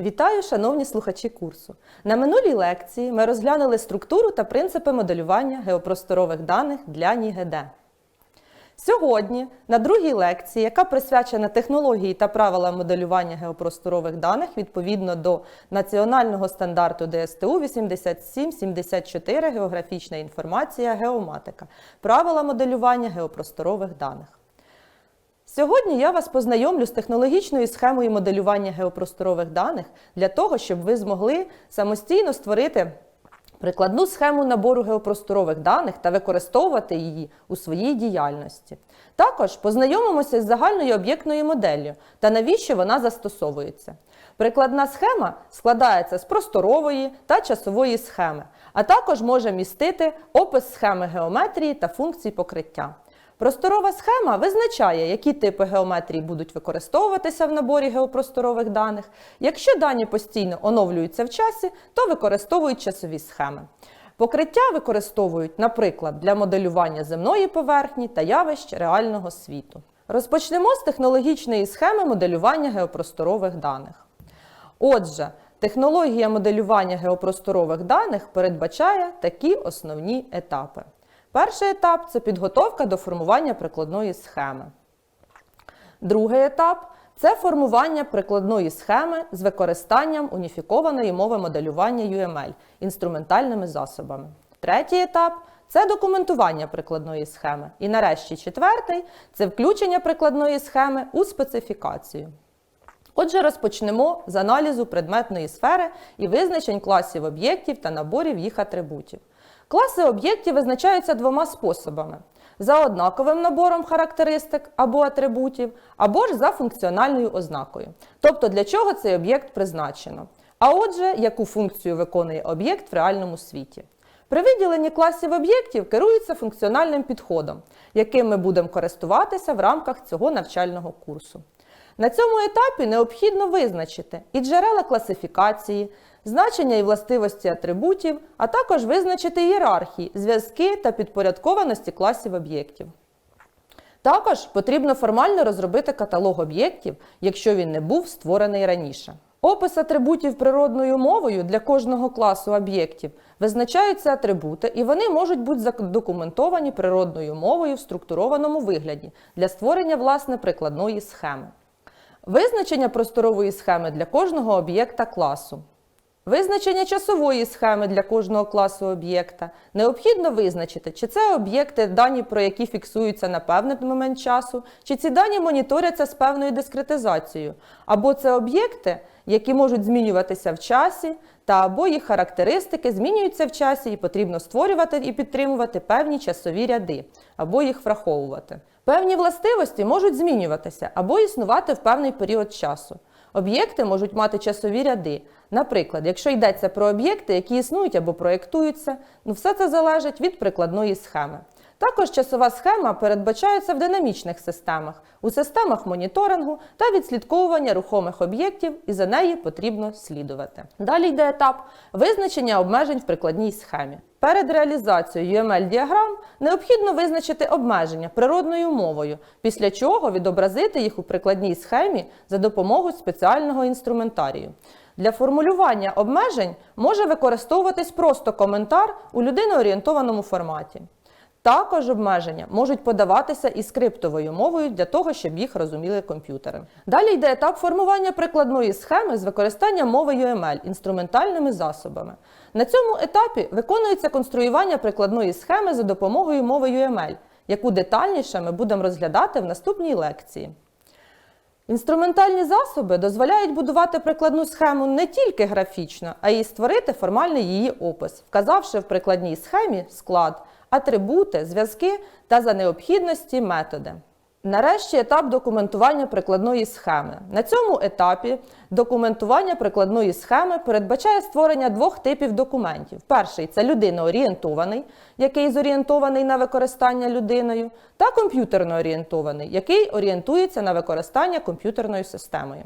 Вітаю, шановні слухачі курсу. На минулій лекції ми розглянули структуру та принципи моделювання геопросторових даних для НІГД. Сьогодні, на другій лекції, яка присвячена технології та правилам моделювання геопросторових даних відповідно до національного стандарту ДСТУ 8774 Географічна інформація геоматика. Правила моделювання геопросторових даних. Сьогодні я вас познайомлю з технологічною схемою моделювання геопросторових даних для того, щоб ви змогли самостійно створити прикладну схему набору геопросторових даних та використовувати її у своїй діяльності. Також познайомимося з загальною об'єктною моделлю та навіщо вона застосовується. Прикладна схема складається з просторової та часової схеми, а також може містити опис схеми геометрії та функцій покриття. Просторова схема визначає, які типи геометрії будуть використовуватися в наборі геопросторових даних. Якщо дані постійно оновлюються в часі, то використовують часові схеми. Покриття використовують, наприклад, для моделювання земної поверхні та явищ реального світу. Розпочнемо з технологічної схеми моделювання геопросторових даних. Отже, технологія моделювання геопросторових даних передбачає такі основні етапи. Перший етап це підготовка до формування прикладної схеми. Другий етап це формування прикладної схеми з використанням уніфікованої мови моделювання UML інструментальними засобами. Третій етап це документування прикладної схеми. І нарешті четвертий це включення прикладної схеми у специфікацію. Отже, розпочнемо з аналізу предметної сфери і визначень класів об'єктів та наборів їх атрибутів. Класи об'єктів визначаються двома способами: за однаковим набором характеристик або атрибутів, або ж за функціональною ознакою. Тобто для чого цей об'єкт призначено. А отже, яку функцію виконує об'єкт в реальному світі. При виділенні класів об'єктів керуються функціональним підходом, яким ми будемо користуватися в рамках цього навчального курсу. На цьому етапі необхідно визначити і джерела класифікації, значення і властивості атрибутів, а також визначити ієрархії, зв'язки та підпорядкованості класів об'єктів. Також потрібно формально розробити каталог об'єктів, якщо він не був створений раніше. Опис атрибутів природною мовою для кожного класу об'єктів визначаються атрибути, і вони можуть бути задокументовані природною мовою в структурованому вигляді для створення власне прикладної схеми. Визначення просторової схеми для кожного об'єкта класу. Визначення часової схеми для кожного класу об'єкта. Необхідно визначити, чи це об'єкти, дані про які фіксуються на певний момент часу, чи ці дані моніторяться з певною дискретизацією, або це об'єкти, які можуть змінюватися в часі, та або їх характеристики змінюються в часі і потрібно створювати і підтримувати певні часові ряди, або їх враховувати. Певні властивості можуть змінюватися або існувати в певний період часу. Об'єкти можуть мати часові ряди. Наприклад, якщо йдеться про об'єкти, які існують або проєктуються, ну все це залежить від прикладної схеми. Також часова схема передбачається в динамічних системах, у системах моніторингу та відслідковування рухомих об'єктів, і за неї потрібно слідувати. Далі йде етап визначення обмежень в прикладній схемі. Перед реалізацією UML-діаграм необхідно визначити обмеження природною мовою, після чого відобразити їх у прикладній схемі за допомогою спеціального інструментарію. Для формулювання обмежень може використовуватись просто коментар у людиноорієнтованому форматі. Також обмеження можуть подаватися і скриптовою мовою для того, щоб їх розуміли комп'ютери. Далі йде етап формування прикладної схеми з використанням мови UML інструментальними засобами. На цьому етапі виконується конструювання прикладної схеми за допомогою мови UML, яку детальніше ми будемо розглядати в наступній лекції. Інструментальні засоби дозволяють будувати прикладну схему не тільки графічно, а й створити формальний її опис, вказавши в прикладній схемі склад, атрибути, зв'язки та за необхідності методи. Нарешті етап документування прикладної схеми. На цьому етапі документування прикладної схеми передбачає створення двох типів документів. Перший це людиноорієнтований, який зорієнтований на використання людиною, та комп'ютерно орієнтований, який орієнтується на використання комп'ютерною системою.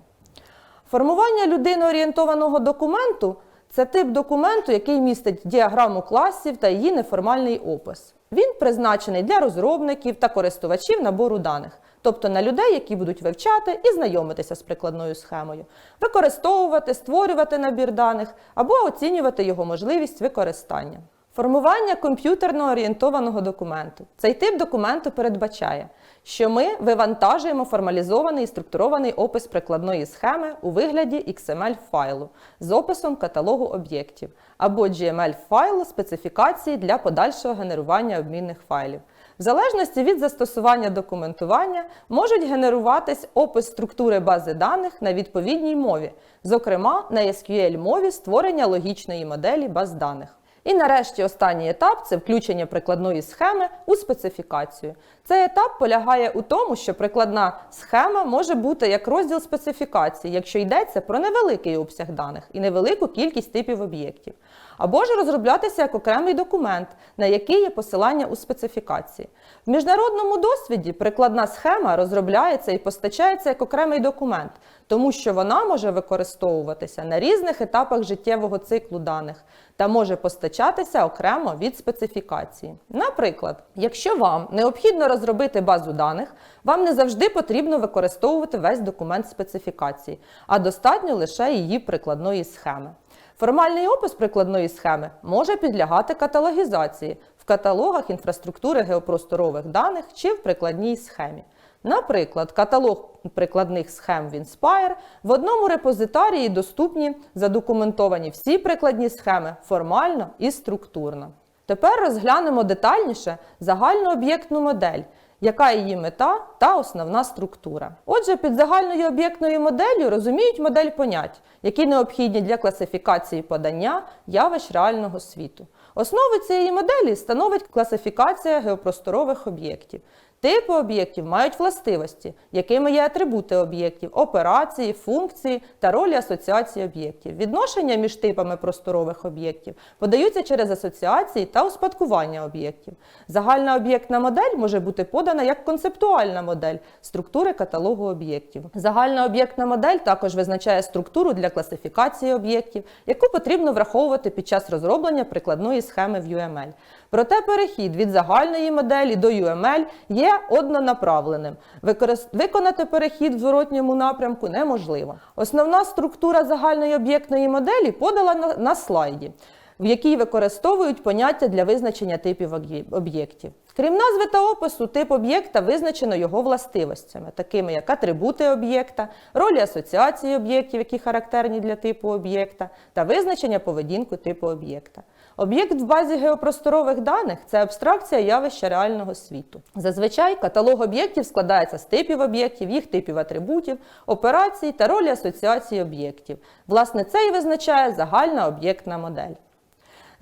Формування людиноорієнтованого документу це тип документу, який містить діаграму класів та її неформальний опис. Він призначений для розробників та користувачів набору даних. тобто на людей, які будуть вивчати і знайомитися з прикладною схемою, використовувати, створювати набір даних або оцінювати його можливість використання. Формування комп'ютерно орієнтованого документу. Цей тип документу передбачає, що ми вивантажуємо формалізований і структурований опис прикладної схеми у вигляді XML-файлу з описом каталогу об'єктів або GML-файлу специфікації для подальшого генерування обмінних файлів. В залежності від застосування документування можуть генеруватись опис структури бази даних на відповідній мові, зокрема на SQL-мові створення логічної моделі баз даних. І нарешті останній етап це включення прикладної схеми у специфікацію. Цей етап полягає у тому, що прикладна схема може бути як розділ специфікації, якщо йдеться про невеликий обсяг даних і невелику кількість типів об'єктів, або ж розроблятися як окремий документ, на який є посилання у специфікації. В міжнародному досвіді прикладна схема розробляється і постачається як окремий документ, тому що вона може використовуватися на різних етапах життєвого циклу даних та може постачатися окремо від специфікації. Наприклад, якщо вам необхідно розробити базу даних, вам не завжди потрібно використовувати весь документ специфікації, а достатньо лише її прикладної схеми. Формальний опис прикладної схеми може підлягати каталогізації в каталогах інфраструктури геопросторових даних чи в прикладній схемі. Наприклад, каталог прикладних схем в Inspire в одному репозитарії доступні задокументовані всі прикладні схеми формально і структурно. Тепер розглянемо детальніше загальну об'єктну модель, яка її мета та основна структура. Отже, під загальною об'єктною моделлю розуміють модель понять, які необхідні для класифікації подання явищ реального світу. Основу цієї моделі становить класифікація геопросторових об'єктів. Типи об'єктів мають властивості, якими є атрибути об'єктів, операції, функції та ролі асоціації об'єктів. Відношення між типами просторових об'єктів подаються через асоціації та успадкування об'єктів. Загальна об'єктна модель може бути подана як концептуальна модель структури каталогу об'єктів. Загальна об'єктна модель також визначає структуру для класифікації об'єктів, яку потрібно враховувати під час розроблення прикладної схеми в UML. Проте перехід від загальної моделі до UML є однонаправленим. Використ- Виконати перехід в зворотньому напрямку неможливо. Основна структура загальної об'єктної моделі подала на слайді, в якій використовують поняття для визначення типів об'єктів. Крім назви та опису, тип об'єкта визначено його властивостями, такими як атрибути об'єкта, ролі асоціації об'єктів, які характерні для типу об'єкта, та визначення поведінку типу об'єкта. Об'єкт в базі геопросторових даних це абстракція явища реального світу. Зазвичай каталог об'єктів складається з типів об'єктів, їх типів атрибутів, операцій та ролі асоціації об'єктів. Власне, це і визначає загальна об'єктна модель.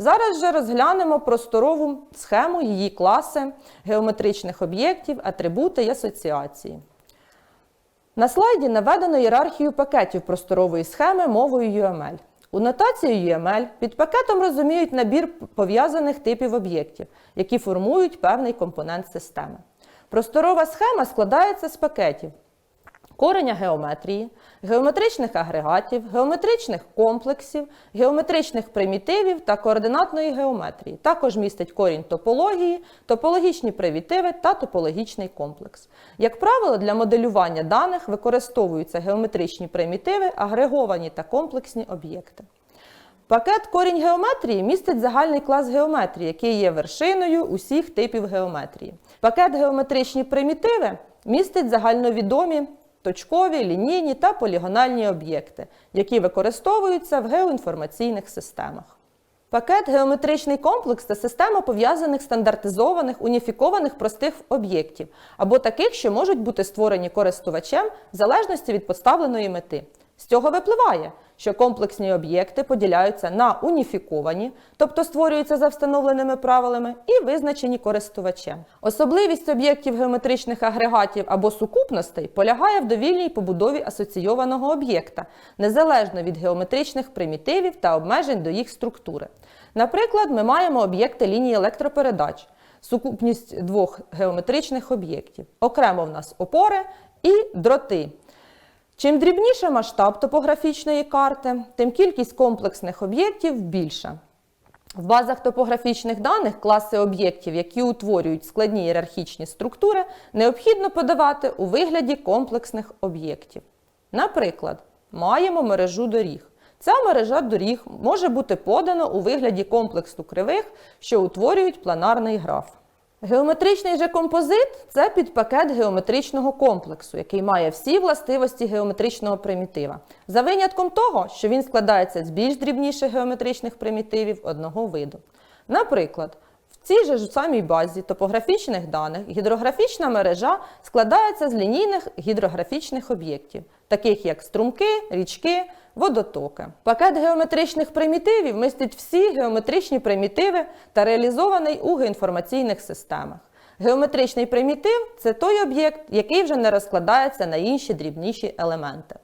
Зараз же розглянемо просторову схему, її класи геометричних об'єктів, атрибути і асоціації. На слайді наведено ієрархію пакетів просторової схеми мовою UML. У нотації UML під пакетом розуміють набір пов'язаних типів об'єктів, які формують певний компонент системи. Просторова схема складається з пакетів кореня геометрії, геометричних агрегатів, геометричних комплексів, геометричних примітивів та координатної геометрії. Також містить корінь топології, топологічні примітиви та топологічний комплекс. Як правило, для моделювання даних використовуються геометричні примітиви, агреговані та комплексні об'єкти. Пакет корінь геометрії містить загальний клас геометрії, який є вершиною усіх типів геометрії. Пакет геометричні примітиви містить загальновідомі точкові, лінійні та полігональні об'єкти, які використовуються в геоінформаційних системах. Пакет геометричний комплекс це система пов'язаних стандартизованих уніфікованих простих об'єктів або таких, що можуть бути створені користувачем в залежності від поставленої мети. З цього випливає, що комплексні об'єкти поділяються на уніфіковані, тобто створюються за встановленими правилами, і визначені користувачем. Особливість об'єктів геометричних агрегатів або сукупностей полягає в довільній побудові асоційованого об'єкта, незалежно від геометричних примітивів та обмежень до їх структури. Наприклад, ми маємо об'єкти лінії електропередач, сукупність двох геометричних об'єктів. Окремо в нас опори і дроти. Чим дрібніше масштаб топографічної карти, тим кількість комплексних об'єктів більша. В базах топографічних даних класи об'єктів, які утворюють складні ієрархічні структури, необхідно подавати у вигляді комплексних об'єктів. Наприклад, маємо мережу доріг. Ця мережа доріг може бути подана у вигляді комплексу кривих, що утворюють планарний граф. Геометричний же композит це підпакет геометричного комплексу, який має всі властивості геометричного примітива, за винятком того, що він складається з більш дрібніших геометричних примітивів одного виду. Наприклад, в цій же самій базі топографічних даних гідрографічна мережа складається з лінійних гідрографічних об'єктів, таких як струмки, річки, водотоки. Пакет геометричних примітивів містить всі геометричні примітиви та реалізований у геоінформаційних системах. Геометричний примітив це той об'єкт, який вже не розкладається на інші дрібніші елементи.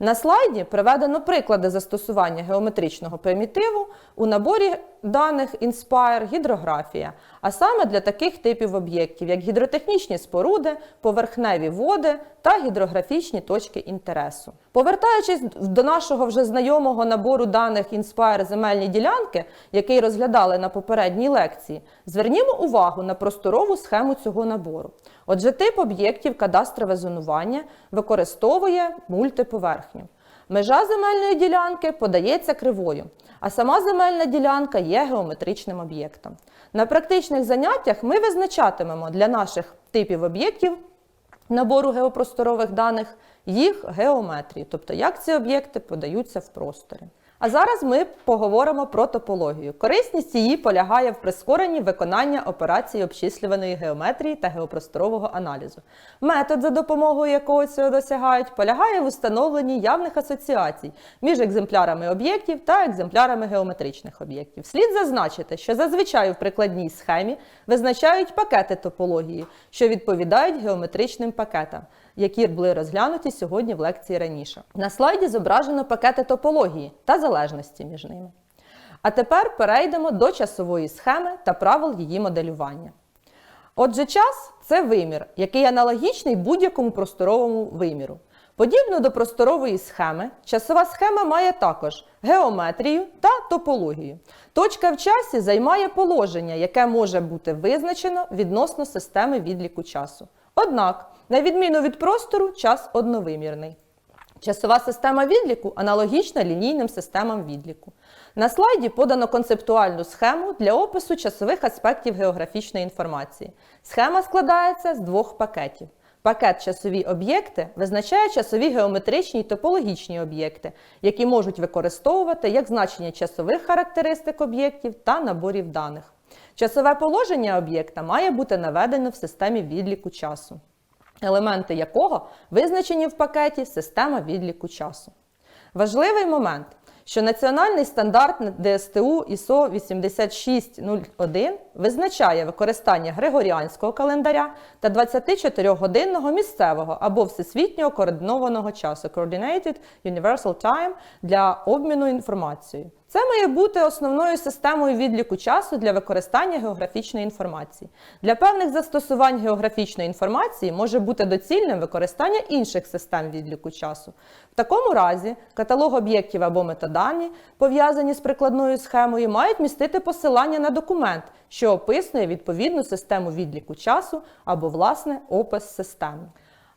На слайді приведено приклади застосування геометричного примітиву у наборі даних Inspire гідрографія, а саме для таких типів об'єктів, як гідротехнічні споруди, поверхневі води та гідрографічні точки інтересу. Повертаючись до нашого вже знайомого набору даних Inspire земельні ділянки, який розглядали на попередній лекції, звернімо увагу на просторову схему цього набору. Отже, тип об'єктів кадастрове зонування використовує мультиповерхню. Межа земельної ділянки подається кривою, а сама земельна ділянка є геометричним об'єктом. На практичних заняттях ми визначатимемо для наших типів об'єктів набору геопросторових даних їх геометрії, тобто як ці об'єкти подаються в просторі. А зараз ми поговоримо про топологію. Корисність її полягає в прискоренні виконання операцій обчислюваної геометрії та геопросторового аналізу. Метод, за допомогою якого цього досягають, полягає в установленні явних асоціацій між екземплярами об'єктів та екземплярами геометричних об'єктів. Слід зазначити, що зазвичай в прикладній схемі визначають пакети топології, що відповідають геометричним пакетам які були розглянуті сьогодні в лекції раніше. На слайді зображено пакети топології та залежності між ними. А тепер перейдемо до часової схеми та правил її моделювання. Отже, час це вимір, який аналогічний будь-якому просторовому виміру. Подібно до просторової схеми, часова схема має також геометрію та топологію. Точка в часі займає положення, яке може бути визначено відносно системи відліку часу. Однак, на відміну від простору, час одновимірний. Часова система відліку аналогічна лінійним системам відліку. На слайді подано концептуальну схему для опису часових аспектів географічної інформації. Схема складається з двох пакетів. Пакет часові об'єкти визначає часові геометричні й топологічні об'єкти, які можуть використовувати як значення часових характеристик об'єктів та наборів даних. Часове положення об'єкта має бути наведено в системі відліку часу, елементи якого визначені в пакеті система відліку часу. Важливий момент, що національний стандарт ДСТУ ISO 8601 визначає використання григоріанського календаря та 24-годинного місцевого або всесвітнього координованого часу Coordinated Universal Time для обміну інформацією. Це має бути основною системою відліку часу для використання географічної інформації. Для певних застосувань географічної інформації може бути доцільним використання інших систем відліку часу. В такому разі каталог об'єктів або метадані, пов'язані з прикладною схемою, мають містити посилання на документ, що описує відповідну систему відліку часу або, власне, опис системи.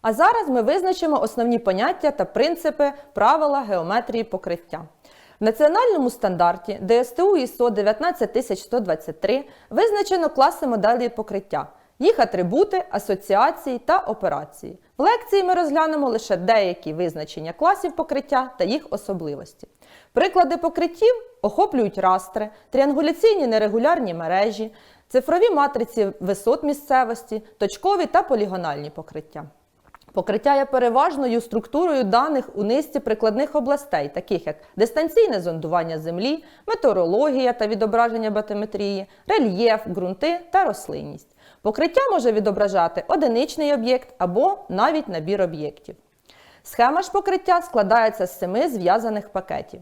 А зараз ми визначимо основні поняття та принципи правила геометрії покриття. В національному стандарті ДСТУ ІСО 19123 визначено класи моделі покриття, їх атрибути, асоціації та операції. В лекції ми розглянемо лише деякі визначення класів покриття та їх особливості. Приклади покриттів охоплюють растри, тріангуляційні нерегулярні мережі, цифрові матриці висот місцевості, точкові та полігональні покриття. Покриття є переважною структурою даних у низці прикладних областей, таких як дистанційне зондування землі, метеорологія та відображення батиметрії, рельєф, ґрунти та рослинність. Покриття може відображати одиничний об'єкт або навіть набір об'єктів. Схема ж покриття складається з семи зв'язаних пакетів.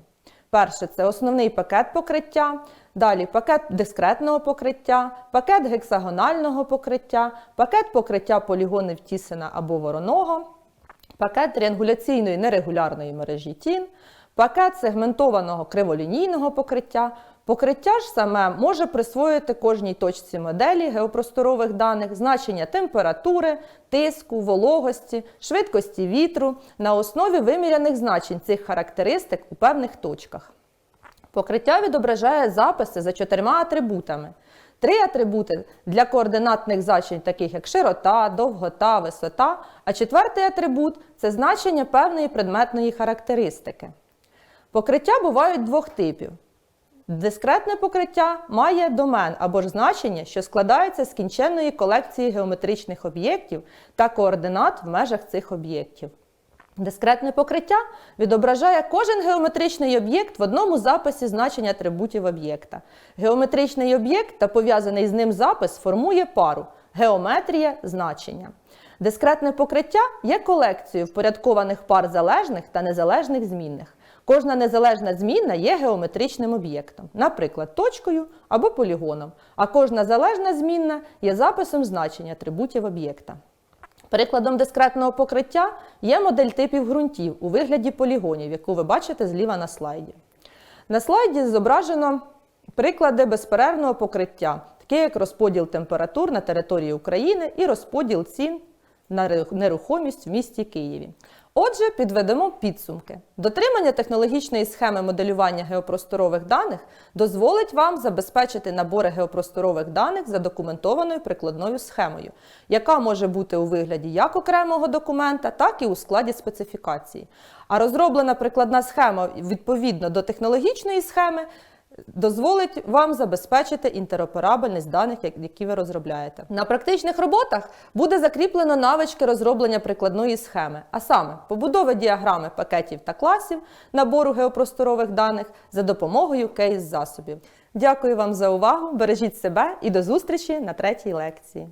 Перше це основний пакет покриття, далі пакет дискретного покриття, пакет гексагонального покриття, пакет покриття полігонів тісена або вороного, пакет тріангуляційної нерегулярної мережі тін, пакет сегментованого криволінійного покриття, Покриття ж саме може присвоїти кожній точці моделі геопросторових даних значення температури, тиску, вологості, швидкості вітру на основі виміряних значень цих характеристик у певних точках. Покриття відображає записи за чотирма атрибутами. Три атрибути для координатних значень, таких як широта, довгота, висота, а четвертий атрибут це значення певної предметної характеристики. Покриття бувають двох типів. Дискретне покриття має домен або ж значення, що складається з кінченної колекції геометричних об'єктів та координат в межах цих об'єктів. Дискретне покриття відображає кожен геометричний об'єкт в одному записі значень атрибутів об'єкта. Геометричний об'єкт та пов'язаний з ним запис формує пару геометрія значення. Дискретне покриття є колекцією впорядкованих пар залежних та незалежних змінних. Кожна незалежна змінна є геометричним об'єктом, наприклад, точкою або полігоном, а кожна залежна змінна є записом значень атрибутів об'єкта. Прикладом дискретного покриття є модель типів ґрунтів у вигляді полігонів, яку ви бачите зліва на слайді. На слайді зображено приклади безперервного покриття, такі як розподіл температур на території України і розподіл цін на нерухомість в місті Києві. Отже, підведемо підсумки. Дотримання технологічної схеми моделювання геопросторових даних дозволить вам забезпечити набори геопросторових даних задокументованою прикладною схемою, яка може бути у вигляді як окремого документа, так і у складі специфікації. А розроблена прикладна схема відповідно до технологічної схеми дозволить вам забезпечити інтероперабельність даних, які ви розробляєте. На практичних роботах буде закріплено навички розроблення прикладної схеми, а саме побудова діаграми пакетів та класів набору геопросторових даних за допомогою кейс-засобів. Дякую вам за увагу, бережіть себе і до зустрічі на третій лекції.